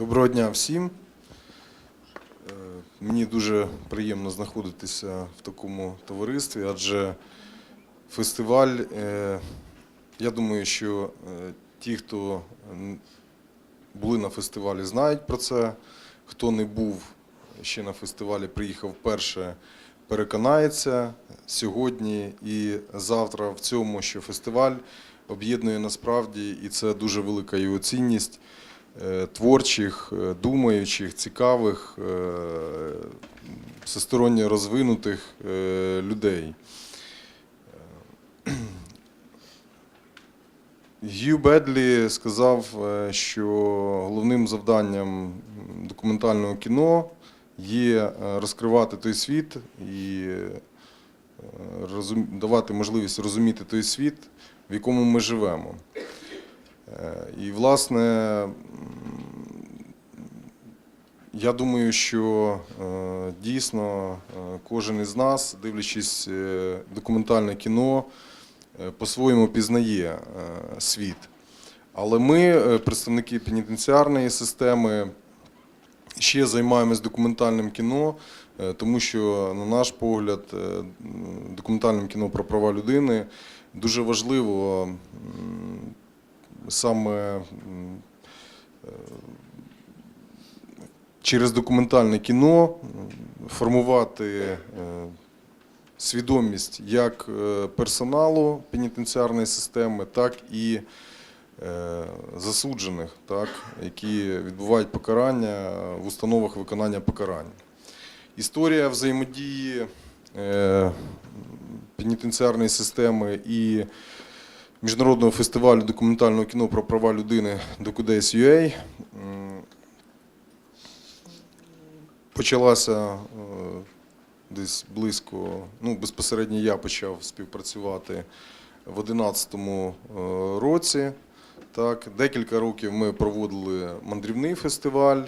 Доброго дня всім. Е, Мені дуже приємно знаходитися в такому товаристві, адже фестиваль, е, я думаю, що е, ті, хто були на фестивалі, знають про це. Хто не був ще на фестивалі, приїхав вперше, переконається сьогодні і завтра в цьому, що фестиваль об'єднує насправді, і це дуже велика його цінність творчих, е, думаючих, цікавих, е, всесторонньо розвинутих е, людей. Г'ю Бедлі сказав, е, що головним завданням документального кіно є е, розкривати той світ і е, давати можливість розуміти той світ, в якому ми живемо. Е, І, власне, я думаю, що е, дійсно е, кожен із нас, дивлячись документальне кіно, по-своєму пізнає світ. Але ми, представники пенітенціарної системи, ще займаємось документальним кіно, тому що, на наш погляд, документальним кіно про права людини дуже важливо саме е, через документальне кіно формувати е, свідомість як е, персоналу пенітенціарної системи, так і засуджених, так, які відбувають покарання в установах виконання покарань. Історія взаємодії пенітенціарної системи і Міжнародного фестивалю документального кіно про права людини Docudades.ua м, почалася е, десь близько, ну безпосередньо я почав співпрацювати в 2011 році. Так, декілька років ми проводили мандрівний фестиваль.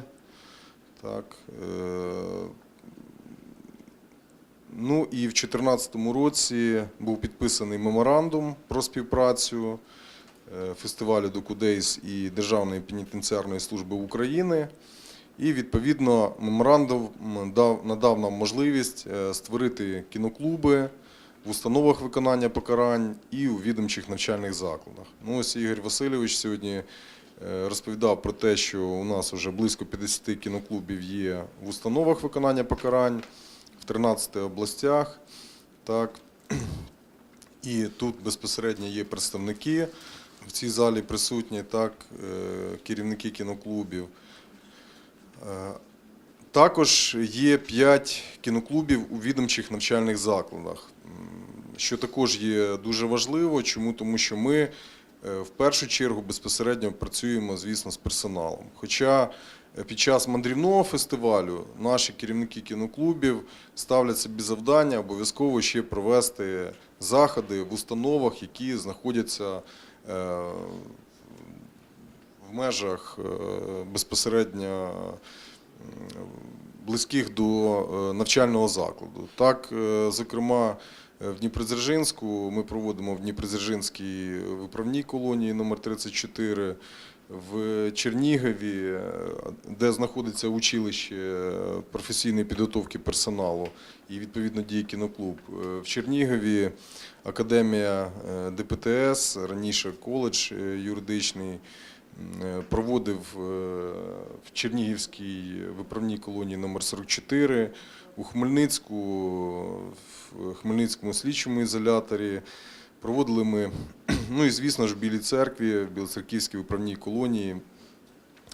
Так, е, ну і в 2014 році був підписаний меморандум про співпрацю е, фестивалю Докудейс і Державної пенітенціарної служби України. І відповідно меморандум надав нам можливість е, створити кіноклуби в установах виконання покарань і у відомчих навчальних закладах. Ну, ось Ігор Васильович сьогодні е, розповідав про те, що у нас вже близько 50 кіноклубів є в установах виконання покарань в 13 областях. Так. І тут безпосередньо є представники в цій залі присутні, так, е, керівники кіноклубів. Е, Також є 5 кіноклубів у відомчих навчальних закладах, що також є дуже важливо. Чому? Тому що ми е, в першу чергу безпосередньо працюємо, звісно, з персоналом. Хоча під час мандрівного фестивалю наші керівники кіноклубів ставлять собі завдання обов'язково ще провести заходи в установах, які знаходяться е, в межах е, безпосередньо близьких до е, навчального закладу. Так, зокрема, в Дніпродзержинську ми проводимо в Дніпродзержинській виправній колонії номер 34 в Чернігові, де знаходиться училище професійної підготовки персоналу і відповідно діє кіноклуб. В Чернігові академія е, ДПТС, раніше коледж е, юридичний, е, проводив в Чернігівській виправній колонії номер 44 у Хмельницьку, в Хмельницькому слідчому ізоляторі. Проводили ми, ну і звісно ж, в Білій церкві, в Білоцерківській виправній колонії,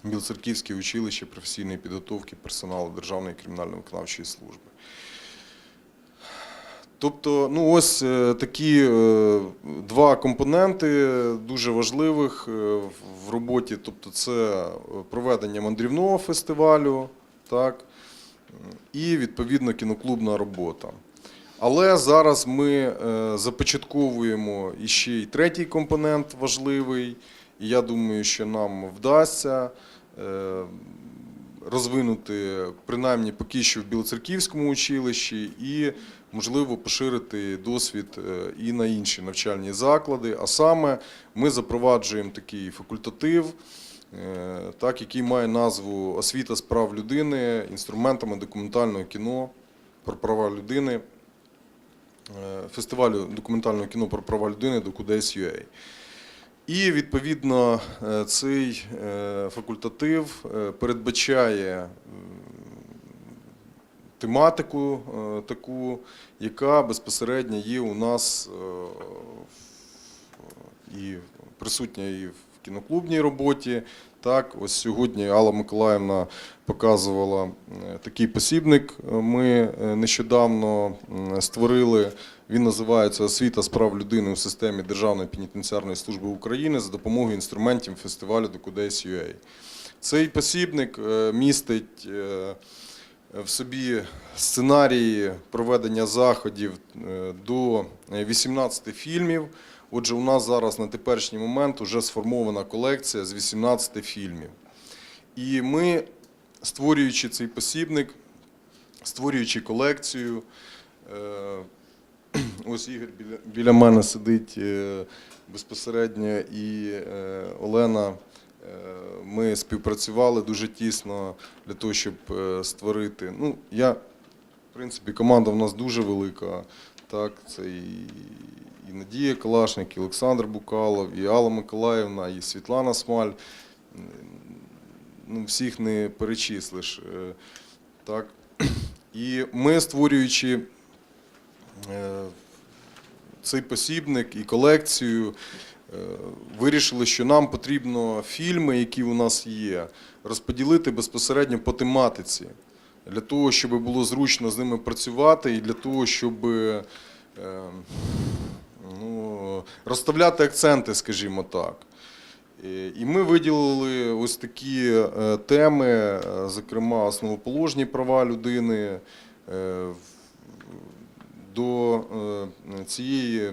Білоцерківське училище професійної підготовки персоналу Державної кримінально-виконавчої служби. Тобто, ну ось е, такі е, два компоненти дуже важливих е, в- роботі. Тобто, це проведення мандрівного фестивалю, так, і відповідно кіноклубна робота. Але зараз ми е, започатковуємо іще й третій компонент важливий, і я думаю, що нам вдасться е, розвинути принаймні поки що в Білоцерківському училищі і, можливо, поширити досвід е, і на інші навчальні заклади. А саме ми запроваджуємо такий факультатив так, який має назву Освіта з прав людини. Інструментами документального кіно про права людини, фестивалю документального кіно про права людини Докудес.UA. І відповідно е, цей е, факультатив е, передбачає тематику е, таку, яка безпосередньо є у нас е, і присутня і в кіноклубній роботі. Так, ось сьогодні Алла Миколаївна показувала е, такий посібник. Ми е, нещодавно створили. Він називається Освіта з прав людини у системі Державної пенітенціарної служби України за допомогою інструментів фестивалю Докудес.UA. Цей посібник е, містить в собі сценарії проведення заходів до 18 фільмів. Отже, у нас зараз на теперішній момент вже сформована колекція з 18 фільмів. І ми, створюючи цей посібник, створюючи колекцію, е, ось Ігор біля, мене сидить е, безпосередньо і е, Олена. Ми співпрацювали дуже тісно для того, щоб створити. Ну, я, в принципі, команда в нас дуже велика. Так, це і, і Надія Калашник, і Олександр Букалов, і Алла Миколаївна, і Світлана Смаль. Ну, всіх не перечислиш. Е, Так. І ми, створюючи е, цей посібник і колекцію, е, вирішили, що нам потрібно фільми, які у нас є, розподілити безпосередньо по тематиці, для того, щоб було зручно з ними працювати, і для того, щоб розставляти акценти, скажімо так. І ми виділили ось такі е, теми, е, зокрема, основоположні права людини. Е, До цієї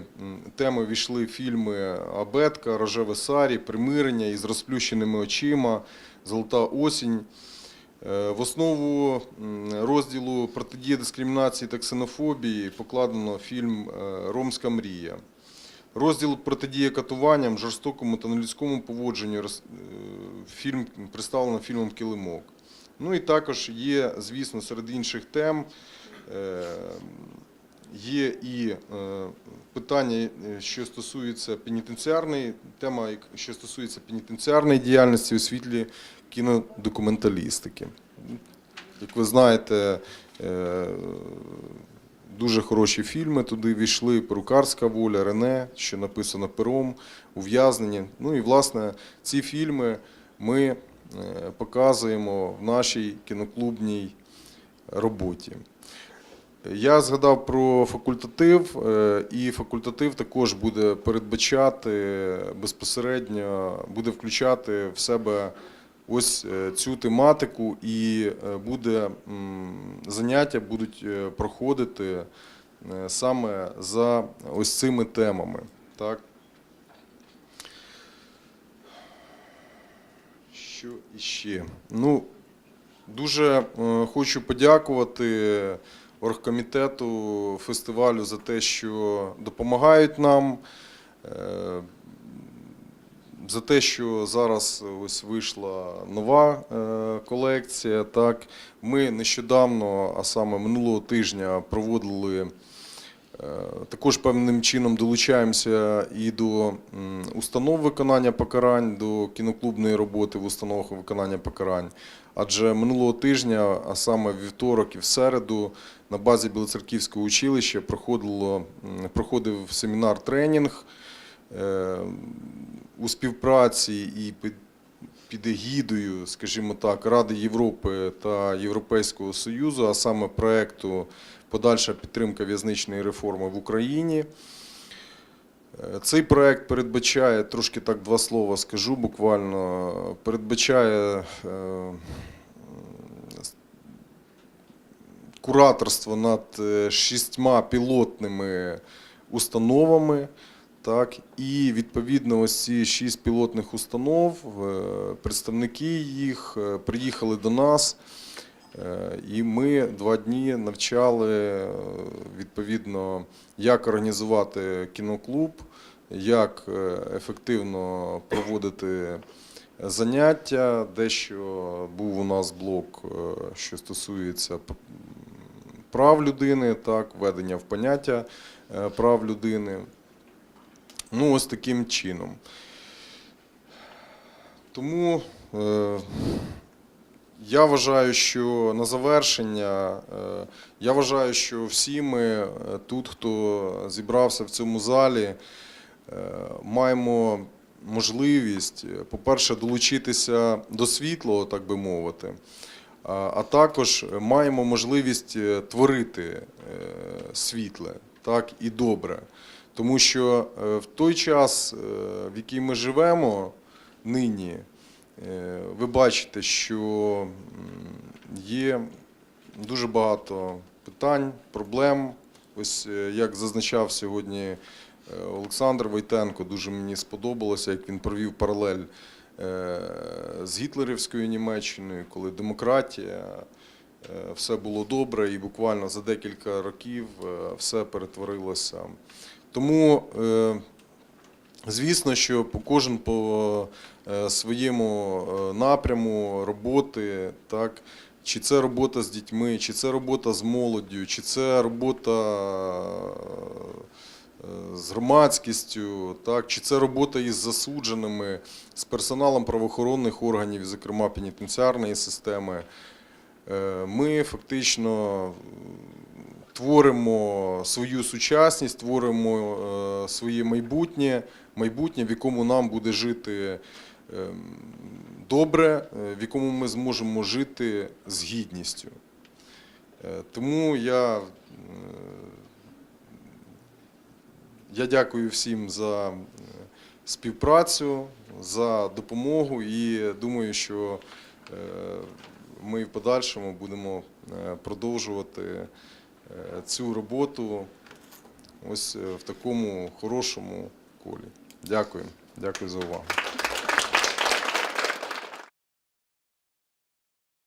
теми війшли фільми Абетка, Рожеве Сарі, Примирення із розплющеними очима, Золота осінь. В основу розділу протидія дискримінації та ксенофобії покладено фільм Ромська мрія. Розділ протидія катуванням, жорстокому та нелюдському поводженню е, фільм представлено фільмом Килимок. Ну і також є, звісно, серед інших тем. е, Є і е, питання, що стосується пенітенціарної тема, що стосується пенітенціарної діяльності у світлі кінодокументалістики. Як ви знаєте, дуже хороші фільми туди війшли. Перукарська воля, Рене, що написано пером, ув'язнені. Ну і власне ці фільми ми е, показуємо в нашій кіноклубній роботі. Я згадав про факультатив, е, і факультатив також буде передбачати безпосередньо, буде включати в себе ось е, цю тематику, і е, буде заняття будуть е, проходити саме за ось цими темами. Так? Що іще? Ну, Дуже хочу подякувати оргкомітету фестивалю за те, що допомагають нам, за те, що зараз ось вийшла нова е, колекція. Так, ми нещодавно, а саме минулого тижня, проводили. Е, Також певним чином долучаємося і до установ виконання покарань, до кіноклубної роботи в установах виконання покарань. Адже минулого тижня, а саме вівторок і в середу, на базі Білоцерківського училища проходило, проходив семінар-тренінг е, у співпраці і під, егідою, скажімо так, Ради Європи та Європейського Союзу, а саме проекту Подальша підтримка в'язничної реформи в Україні. Е, Цей проект передбачає, трошки так два слова скажу буквально, передбачає е, кураторство над е, шістьма пілотними установами. Так, і відповідно ось ці шість пілотних установ, е, представники їх е, приїхали до нас. Е, І ми два дні навчали відповідно, як організувати кіноклуб, як ефективно проводити заняття. Дещо був у нас блок, що стосується прав людини, так, введення в поняття прав людини. Ну, ось таким чином. Тому е, я вважаю, що на завершення, е, я вважаю, що всі ми е, тут, хто зібрався в цьому залі, е, маємо можливість, е, по-перше, долучитися до світлого, так би мовити, а а також маємо можливість е, творити е, світле, так і добре. Тому що е, в той час, е, в який ми живемо нині, е, ви бачите, що є дуже багато питань, проблем. Ось як зазначав сьогодні Олександр Войтенко, дуже мені сподобалося, як він провів паралель з гітлерівською Німеччиною, коли демократія, все було добре, і буквально за декілька років все перетворилося. Тому, е, звісно, що кожен по е, своєму е, напряму роботи, так, чи це робота з дітьми, чи це робота з молоддю, чи це робота з громадськістю, так, чи це робота із засудженими, з персоналом правоохоронних органів, зокрема пенітенціарної системи. Е, Ми фактично творимо свою сучасність, творимо е, своє майбутнє, майбутнє, в якому нам буде жити ем, добре, е, в якому ми зможемо жити з гідністю. Е, Тому я, е, я дякую всім за е, співпрацю, за допомогу і думаю, що е, ми в подальшому будемо е, продовжувати е, цю роботу ось е, в такому хорошому колі. Дякую. Дякую за увагу.